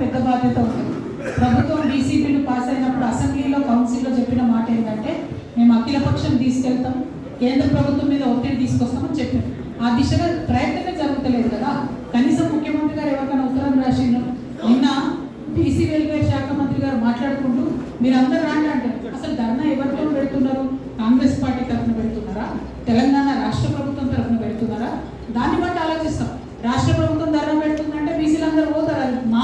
పెద్ద బాధ్యత ఉంది. ప్రభుత్వం బీసీ బిల్లు పాస్ అయినప్పుడు అసెంబ్లీలో కౌన్సిల్లో చెప్పిన మాట ఏంటంటే మేము అఖిలపక్షం తీసుకెళ్తాం. కేంద్ర ప్రభుత్వం మీద ఒత్తిడి తీసుకొస్తామని చెప్పాం ఆ దిశగా ప్రయత్నమే జరుగుతలేదు కదా. కనీసం ముఖ్యమంత్రి గారు ఎవరికైనా ఉత్తరం రాసిండ్రు? నిన్న బీసీ వెల్ఫేర్ శాఖ మంత్రి గారు మాట్లాడుకుంటూ మీరందరూ రాండి అంటారు. అసలు ధర్నా ఎవరితో పెడుతున్నారు కాంగ్రెస్ పార్టీ తరఫున పెడుతున్నారా తెలంగాణ రాష్ట్ర ప్రభుత్వం తరఫున పెడుతున్నారా దాన్ని బట్టి ఆలోచిస్తాం రాష్ట్ర ప్రభుత్వం ధర్నా పెడుతుందంటే బీసీలు అందరూ పోతారు అది మా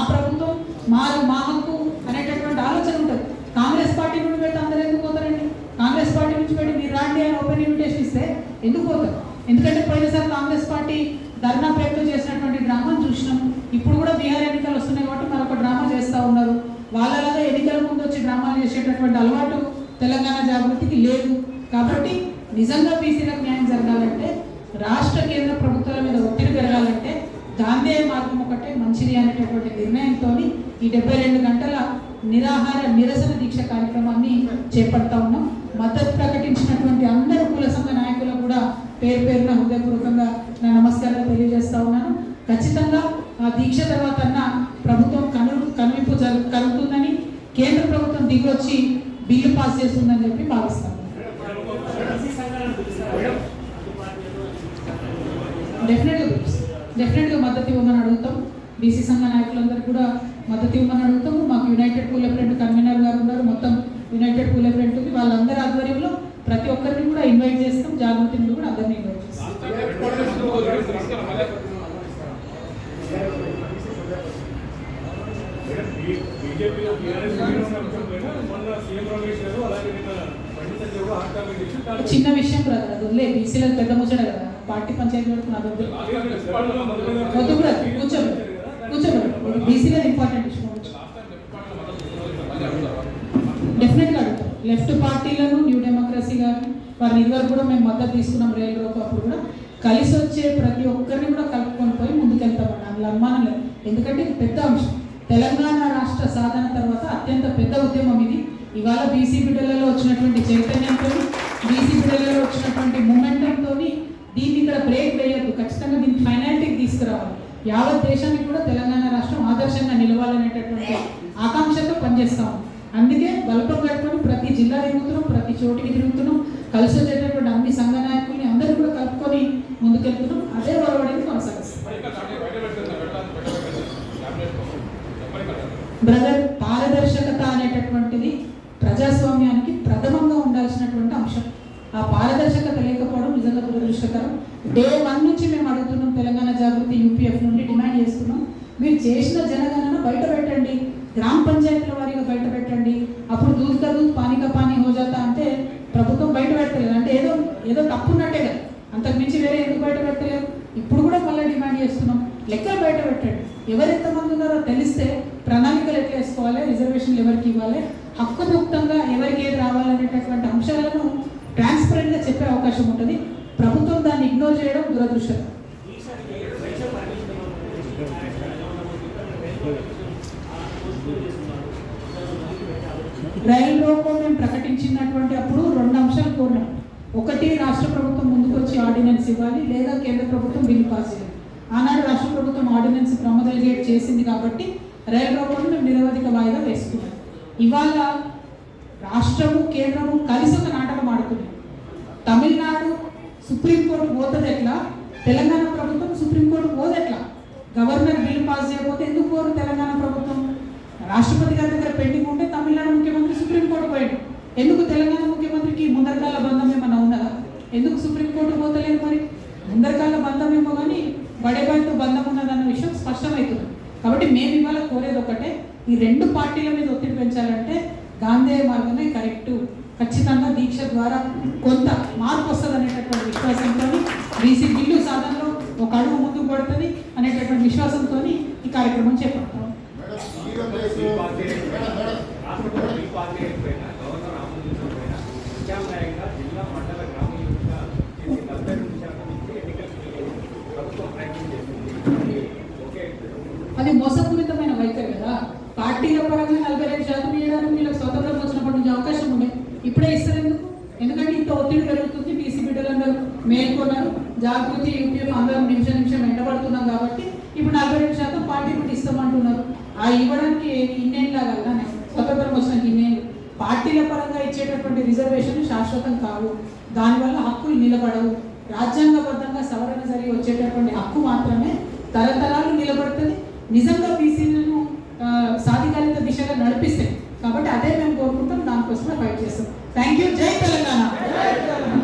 మాది మా హక్కు అనేటటువంటి ఆలోచన ఉంటుంది. కాంగ్రెస్ పార్టీ నుండి పెడితే అందరూ ఎందుకు పోతారండి? కాంగ్రెస్ పార్టీ నుంచి పెట్టి మీరు రాండి అని ఓపెన్ ఇన్విటేషన్ ఇస్తే ఎందుకు పోతారు? ఎందుకంటే పోయినసారి కాంగ్రెస్ పార్టీ ధర్నా పేరుతో చేసినటువంటి డ్రామాను చూసినాం. ఇప్పుడు కూడా బీహార్ ఎన్నికలు వస్తున్నాయి కాబట్టి మరొక డ్రామా చేస్తూ ఉన్నారు. వాళ్ళలాగా ఎన్నికల ముందు వచ్చి డ్రామాలు చేసేటటువంటి అలవాటు తెలంగాణ జాగృతికి లేదు. కాబట్టి నిజంగా బీసీలకు న్యాయం జరగాలంటే రాష్ట్ర కేంద్ర ప్రభుత్వాల మీద ఒత్తిడి పెరగాలంటే గాంధేయ మార్గం ఒకటే మంచిది అనేటటువంటి నిర్ణయంతో ఈ డెబ్బై రెండు గంటల నిరాహార నిరసన దీక్ష కార్యక్రమాన్ని చేపడతా ఉన్నాం. మద్దతు ప్రకటించినటువంటి అందరు కుల సంఘ నాయకులు కూడా పేరు పేరున హృదయపూర్వకంగా నా నమస్కారాలు తెలియజేస్తా ఉన్నాను. ఖచ్చితంగా ఆ దీక్ష తర్వాత ప్రభుత్వం కను కనువిప్పు జరు కలుగుతుందని కేంద్ర ప్రభుత్వం దిగొచ్చి బిల్లు పాస్ చేస్తుందని చెప్పి భావిస్తాను. డెఫినెట్గా డెఫినెట్గా మద్దతు ఇవ్వమని అడుగుతాం. బీసీ సంఘ నాయకులందరూ కూడా మద్దతు ఇవ్వమని అడుగుతాము మాకు యునైటెడ్ కూల ఫ్రెండ్ కన్వీనర్ గారు ఉన్నారు. మొత్తం యునైటెడ్ కూల ఫ్రెండ్ ఉంది. వాళ్ళందరి ఆధ్వర్యంలో ప్రతి ఒక్కరిని కూడా ఇన్వైట్ చేస్తాం. జాగృతిని కూడా అందరినీ ఇన్వైట్ చేస్తాం. చిన్న విషయం బ్రదర్ అది వదిలే. బీసీలకు పెద్ద ముచ్చడ కదా. పార్టీ పంచాయతీ వరకు నా వద్దు బ్రదర్ కూర్చోండి. కూర్చోబెట్టు బీసీలకు ఇంపార్టెంట్ ఇష్యూ డెఫినెట్గా అడుగుతాం. లెఫ్ట్ పార్టీలను న్యూ డెమోక్రసీ కానీ వారిని ఇదివరకు కూడా మేము మద్దతు తీసుకున్నాం రైలు అప్పుడు కూడా. కలిసి వచ్చే ప్రతి ఒక్కరిని కూడా కలుపుకొని పోయి ముందుకెళ్తామని అందులో అనుమానం లేదు. ఎందుకంటే ఇది పెద్ద అంశం. తెలంగాణ రాష్ట్ర సాధన తర్వాత అత్యంత పెద్ద ఉద్యమం ఇది. ఇవాళ బీసీ బిడ్డలలో వచ్చినటువంటి చైతన్యంతో బీసీ బిడ్డలలో వచ్చినటువంటి మూమెంటంతో దీన్ని ఇక్కడ బ్రేక్ వేయద్దు. ఖచ్చితంగా దీన్ని ఫైనాలిటీకి తీసుకురావాలి. యావత్ దేశానికి కూడా తెలంగాణ రాష్ట్రం ఆదర్శంగా నిలవాలనేటటువంటి ఆకాంక్షతో పనిచేస్తాము. అందుకే బలపం కట్టుకొని ప్రతి జిల్లా తిరుగుతున్నాం ప్రతి చోటికి తిరుగుతున్నాం. కలిసి వచ్చేటటువంటి అన్ని సంఘ నాయకుల్ని అందరూ కూడా కలుపుకొని ముందుకెళ్తున్నాం. అదే ఒరవడిని కొనసాగిస్తాం. బ్రదర్ పారదర్శకత అనేటటువంటిది ప్రజాస్వామ్యానికి ప్రథమంగా ఉండాల్సినటువంటి అంశం ఆ పారదర్శకత లేకపోవడం నిజంగా దురదృష్టకరం. డే వన్ నుంచి మేము అడుగుతున్నాం తెలంగాణ జాగృతి యూపీఎఫ్ నుండి డిమాండ్ చేస్తున్నాం. మీరు చేసిన జనగణన బయట పెట్టండి. గ్రామ పంచాయతీల వారిగా బయట పెట్టండి. అప్పుడు దూద్ కా దూద్ పానీ కా పానీ అంటే ప్రభుత్వం బయట పెట్టలేదు. అంటే ఏదో ఏదో తప్పు ఉన్నట్టే కదా. అంతకు మించి వేరే ఎందుకు బయట పెట్టలేదు ఇప్పుడు కూడా మళ్ళీ డిమాండ్ చేస్తున్నాం. లెక్కలు బయట పెట్టండి. ఎవరెంత ఎంతమంది ఉన్నారో తెలిస్తే ప్రణాళికలు ఎట్లా వేసుకోవాలి? రిజర్వేషన్లు ఎవరికి ఇవ్వాలి? హక్కుముక్తంగా ఎవరికి ఏది రావాలనేటటువంటి అంశాలను ట్రాన్స్పరెంట్గా చెప్పే అవకాశం ఉంటుంది. ప్రభుత్వం దాన్ని ఇగ్నోర్ చేయడం దురదృష్టం. రైల్ రోకో మేము ప్రకటించినటువంటి అప్పుడు రెండు అంశాలు కోరినాం. ఒకటి రాష్ట్ర ప్రభుత్వం ముందుకొచ్చి ఆర్డినెన్స్ ఇవ్వాలి లేదా కేంద్ర ప్రభుత్వం బిల్లు పాస్ చేయాలి. ఆనాడు రాష్ట్ర ప్రభుత్వం ఆర్డినెన్స్ ప్రమోదలిగేట్ చేసింది కాబట్టి రైలు రోకోను మేము నిరవధిక వాయిదా వేసుకున్నాం. ఇవాళ రాష్ట్రము కేంద్రము కలిసి ఒక నాట ఆడుతున్నాయి తమిళనాడు సుప్రీంకోర్టు పోతుంది ఎట్లా? తెలంగాణ ప్రభుత్వం సుప్రీంకోర్టు పోదు ఎట్లా? గవర్నర్ బిల్ పాస్ చేయకపోతే ఎందుకు పోరు తెలంగాణ ప్రభుత్వం? రాష్ట్రపతి గారి దగ్గర పెండింగ్ ఉంటే తమిళనాడు ముఖ్యమంత్రి సుప్రీంకోర్టు పోయాడు. ఎందుకు తెలంగాణ ముఖ్యమంత్రికి ముందరకాల బంధం ఏమన్నా ఉన్నదా? ఎందుకు సుప్రీంకోర్టు పోతలేదు మరి? ముందరకాల బంధం ఏమో కానీ బడేబాయితో బంధం ఉన్నదన్న విషయం స్పష్టమవుతుంది. కాబట్టి మేము ఇవాళ కోరేది ఒకటే ఈ రెండు పార్టీల మీద ఒత్తిడి పెంచాలంటే గాంధీ మార్గమే కరెక్టు. ఖచ్చితంగా దీక్ష ద్వారా కొంత మార్పు వస్తుంది అనేటటువంటి విశ్వాసంతో బీసీ బిల్లు సాధనలో ఒక అడుగు ముందుకు పడుతుంది అనేటటువంటి విశ్వాసంతో ఈ కార్యక్రమం చేపడతాం. అది మోసపూరితమైన వైఖరి కదా. పార్టీల పరంగా నలభై ఐదు శాతం వేయడానికి వీళ్ళకి స్వతంత్రం వచ్చినప్పటి నుంచి అవకాశం ఉండేది ఇప్పుడే ఇస్తారు ఎందుకు? ఎందుకంటే ఇంత ఒత్తిడి పెరుగుతుంది బీసీ బిడ్డలందరూ మేల్కొన్నారు. జాగృతి యూపీఎఫ్ అందరం నిమిషం నిమిషం వెంటబడుతున్నాం కాబట్టి ఇప్పుడు నలభై రెండు శాతం పార్టీ కూడా ఇస్తామంటున్నారు. ఆ ఇవ్వడానికి ఇన్నేళ్ళ కదా స్వతంత్రం వచ్చిన ఇన్నేళ్ళు పార్టీల పరంగా ఇచ్చేటటువంటి రిజర్వేషన్ శాశ్వతం కావు దానివల్ల హక్కులు నిలబడవు. రాజ్యాంగబద్ధంగా సవరణ జరిగి వచ్చేటటువంటి హక్కు మాత్రమే తరతరాలు నిలబడుతుంది. నిజంగా బీసీలను సాధికారిత దిశగా నడిపిస్తాయి. కాబట్టి అదే మేము కోరుకుంటాం దానికోసమే ఫైట్ చేస్తాం. థ్యాంక్ యూ జై తెలంగాణ.